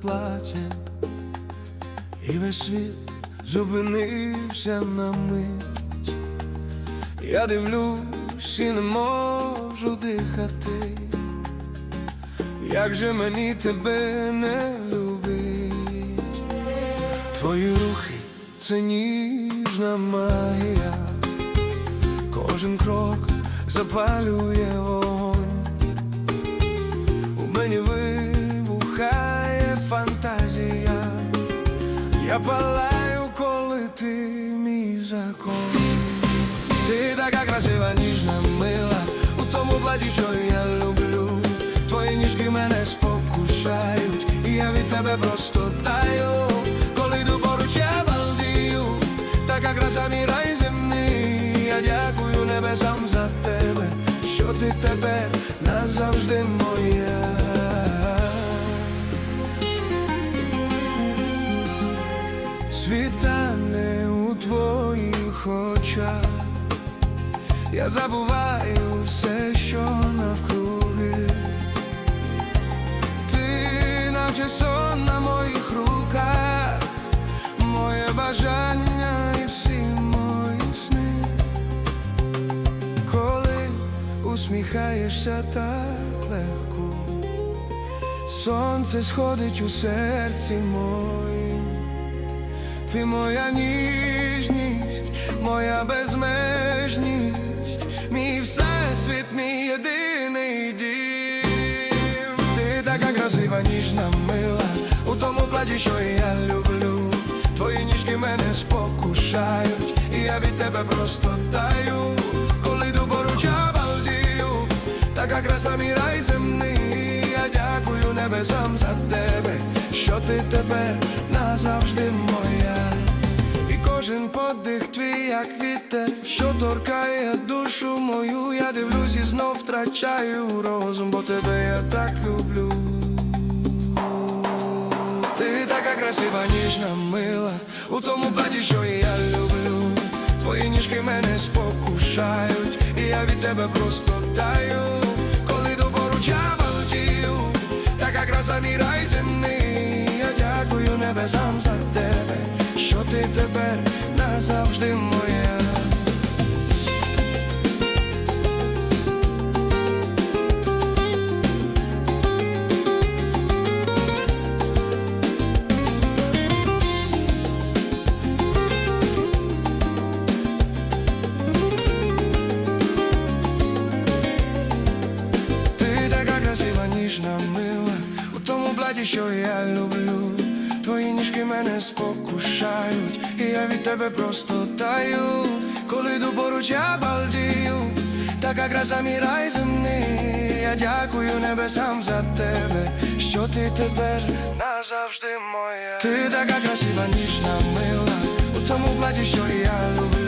плаття, і весь світ зупинився на мить. Я дивлюсь і не можу дихати, як же мені тебе не любить. Твої рухи це ніжна магія, кожен крок запалює я палаю, коли ти мій закон. Ти така красива, ніжна, мила, у тому платі, що я люблю. Твої ніжки мене спокушають, і я від тебе просто таю. Коли йду поруч, я балдію, така краса мій рай земний. Я дякую небесам за тебе, що ти тепер очах. Я забуваю все, що навкруги. Ти наче сон на моїх руках, моє бажання і всі мої сни. Коли усміхаєшся так легко, сонце сходить у серці моїм. Ти моя ніжність, моя безмежність, мій всесвіт, мій єдиний дім. Ти така красива, ніжна, мила, у тому платі, що я люблю. Твої ніжки мене спокушають, і я від тебе просто таю. Коли йду поруч, я балдію, така краса мій рай земний. Я дякую небесам за тебе, що ти тепер назавжди кожен подих твій, як вітер, що торкає душу мою, я дивлюсь і знов втрачаю розум, бо тебе я так люблю. Ти така красива, ніжна, мила, у тому платі, що я люблю. Твої ніжки мене спокушають, і я від тебе просто таю. Коли до поруч краса мій рай земний. Я дякую небесам за тебе, що ти тепер ніжна, мила, у тому платі, що я люблю. Твої ніжки мене спокушають, і я від тебе просто таю. Коли йду поруч, я балдію, така краса мій рай земний. Я дякую небесам за тебе, що ти тепер назавжди моя. Ти така красива, ніжна, мила, у тому платі, що я люблю.